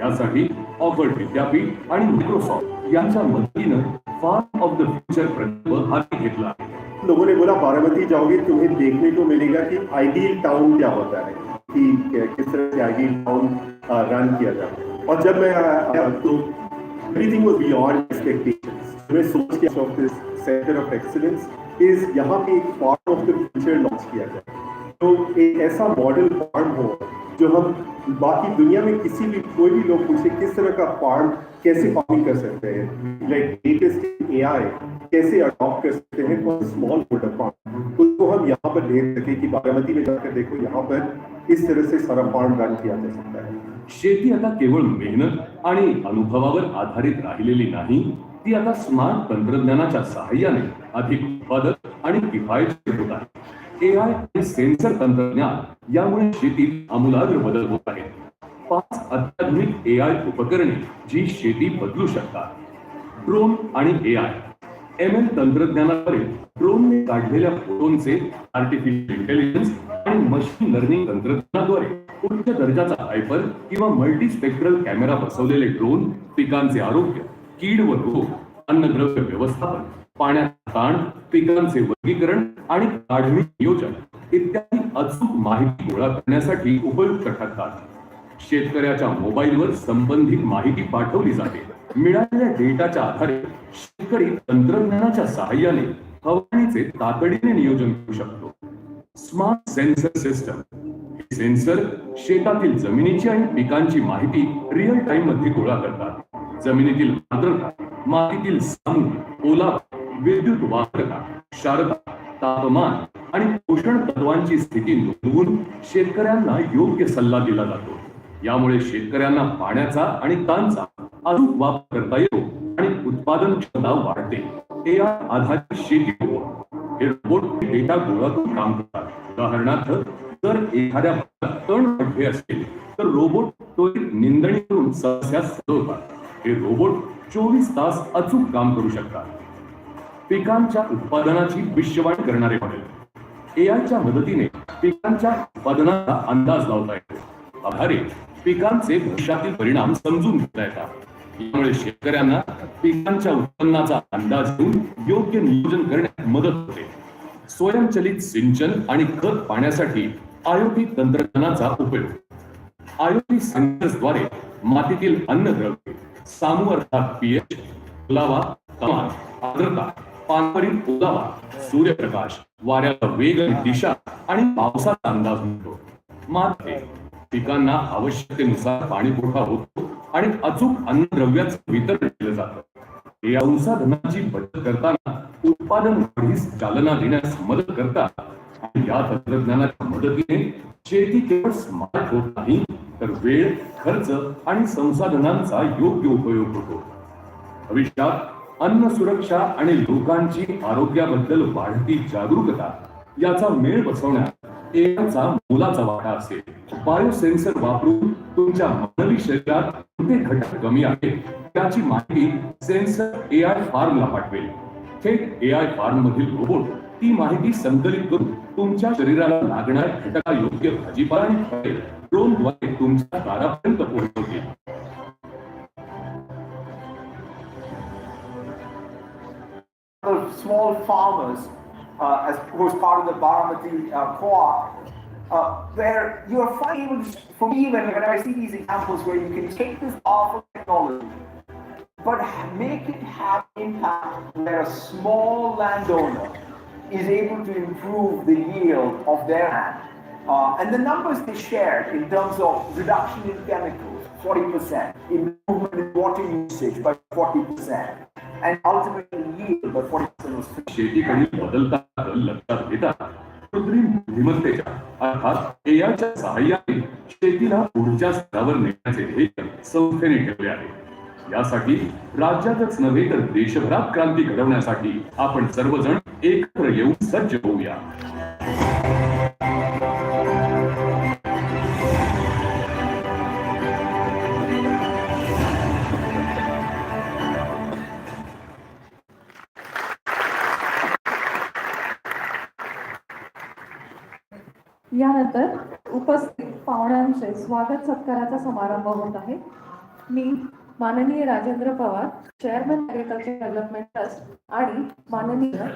यासाठी ऑक्सफर्ड विद्यापीठ आणि मायक्रोसॉफ्ट यांच्या मदतीनं फार्म ऑफ़ द फ्युचर प्रकल्प हाती घेतला आहे. लोगों ने बोला बारामती जाओगे तुम्हें देखने को मिलेगा कि आइडियल टाउन क्या होता है? कि किस तरह से आइडियल टाउन रन किया जाता है? और जब मैं आया तो एवरीथिंग वाज बियॉन्ड एक्सपेक्टेशंस मैं सोच के of this centre of excellence is यहाँ पे एक farm of the future launch KIA जाए। तो एक ऐसा मॉडल फार्म हो, जो हम बाकी दुनिया में किसी भी कोई भी लोग पूछे किस तरह का फार्म कैसे फार्मिंग कर सकते हैं? लाइक लेटेस्ट ए आई कैसे अडॉप्ट कर सकते हैं? फॉर स्मॉल होल्डर फार्म उसको हम यहाँ पर देख सके कि बारामती में जाकर देखो यहाँ पर इस तरह से सारा फार्म रन किया जा सकता है। शेती आता केवळ मेहनत आणि अनुभवावर आधारित राहिलेली नाही ती आता स्मार्ट तंत्रज्ञानाच्या सहाय्याने अधिक उत्पादक आणि किफायतशीर होत आहे. एआय आणि सेन्सर तंत्रज्ञान यामुळे शेतीत आमूलाग्र बदल होत आहेत. पाच अत्याधुनिक एआय उपकरणे जी शेती बदलू शकतात. ड्रोन आणि ए आय एम एल तंत्रज्ञानाद्वारे ड्रोनने काढलेल्या फोटोंचे आर्टिफिशियल इंटेलिजन्स आणि मशीन लर्निंग तंत्रज्ञानाद्वारे उच्च दर्जाचा हायपर किंवा मल्टीस्पेक्ट्रल कॅमेरा बसवलेले ड्रोन पिकांचे आरोग्य कीड व रोग अन्नद्रव्य व्यवस्थापन पाण्यात ताण पिकांचे वर्गीकरण आणि काढणी नियोजन इत्यादी अचूक माहिती गोळा करण्यासाठी उपयुक्त ठरतात. शेतकऱ्याच्या मोबाईलवर संबंधित माहिती पाठवली जाते. मिळालेल्या डेटाच्या आधारे शेतकरी तंत्रज्ञानाच्या सहाय्याने फवारणीचे तातडीने नियोजन करू शकतो. स्मार्ट सेन्सर सिस्टम हे सेन्सर शेतातील जमिनीची आणि पिकांची माहिती रिअल टाइममध्ये गोळा करतात. जमिनीतील आर्द्रता मातीतील सामू ओला विद्युत वाहकता क्षारता तापमान आणि पोषण तत्वांची स्थिती नोंदवून शेतकऱ्यांना योग्य सल्ला दिला जातो. यामुळे शेतकऱ्यांना पाण्याचा आणि तांचा अचूक वापर करता येतो आणि उत्पादन क्षमता वाढते. एआय आधारित शेती रोबोट हे रोबोट डेटा गोळा करून काम करतात. उदाहरणार्थ जर एखाद्या भागात तण पडले असतील तर रोबोट तो निंदणी करून समस्या सोडवतात. हे रोबोट चोवीस तास अचूक काम करू शकतात. पिकांच्या उत्पादनाची भविष्यवाणी करणारे मॉडेल एआयच्या मदतीने पिकांच्या उत्पादनाचा अंदाज लावता येतो. आधारे पिकांचे भविष्यातील परिणाम समजून घेता येतात. यामुळे शेतकऱ्यांना पिकांच्या उत्पन्नाचा अंदाज घेऊन योग्य नियोजन करण्यात मदत होते. स्वयंचलित सिंचन आणि खत पाण्यासाठी आयोटी तंत्रज्ञानाचा उपयोग. आयोटी सेन्सर्सद्वारे मातीतील अन्नद्रव्य सामू अर्थात पीएच लावा तापमान आर्द्रता पानवरील ओलावा सूर्यप्रकाश वाऱ्याचा वेग आणि दिशा आणि पावसाचा अंदाज मिळतो मात्र पिकांना आवश्यकतेनुसार पाणी पुरवठा होतो आणि अचूक अन्नद्रव्याचं वितरण केलं जातं. या संसाधनाची बचत करताना उत्पादन वाढीस चालना देण्यास मदत करतात आणि या तंत्रज्ञानाच्या मदतीने शेती केवळ स्मार्ट होत नाही तर वेळ खर्च आणि संसाधनांचा योग्य उपयोग होतो. भविष्यात अन्न सुरक्षा आणि लोकांची आरोग्याबद्दल वाढती जागरूकता याचा मेळ बसवण्यात एकाचा मोलाचा वाटा असेल. बायोसेन्सर वापरून तुमच्या मानवी शरीरात कोणते घटक कमी आहेत त्याची माहिती सेन्सर ए आय फार्मला पाठवेल. थेट आय फार्म मधील रोबोट ती माहिती संकलित करून तुमच्या शरीराला लागणाऱ्या घटका योग्य भाजीपाला आणि फळे ड्रोनद्वारे तुमच्या दारापर्यंत पोहोचवतील of small farmers uh, as who was part of the Baramati uh, co-op, uh, where you're finding, able to, for me, when, when I see these examples where you can take this awful technology, but make it have impact where a small landowner is able to improve the yield of their land. Uh, and the numbers they shared in terms of reduction in chemicals, 40%, improvement in water usage by 40%, and ultimately yield by 40% was शेतीकडील बदलता कल लक्षात घेता. कृत्रिम बुद्धिमत्तेच्या अर्थात एआयच्या सहाय्याने शेतीला पुढच्या स्तरावर नेण्याचे ध्येय संस्थेने ठेवले आहे. यासाठी राज्यातच नव्हे तर देशभरात क्रांती घडवण्यासाठी आपण सर्वजण एकत्र येऊन सज्ज होऊया. यानंतर उपस्थित पाहुण्यांचे स्वागत सत्काराचा समारंभ होत आहे. मी माननीय Rajendra Pawar chairman agriculture development trust आणि माननीय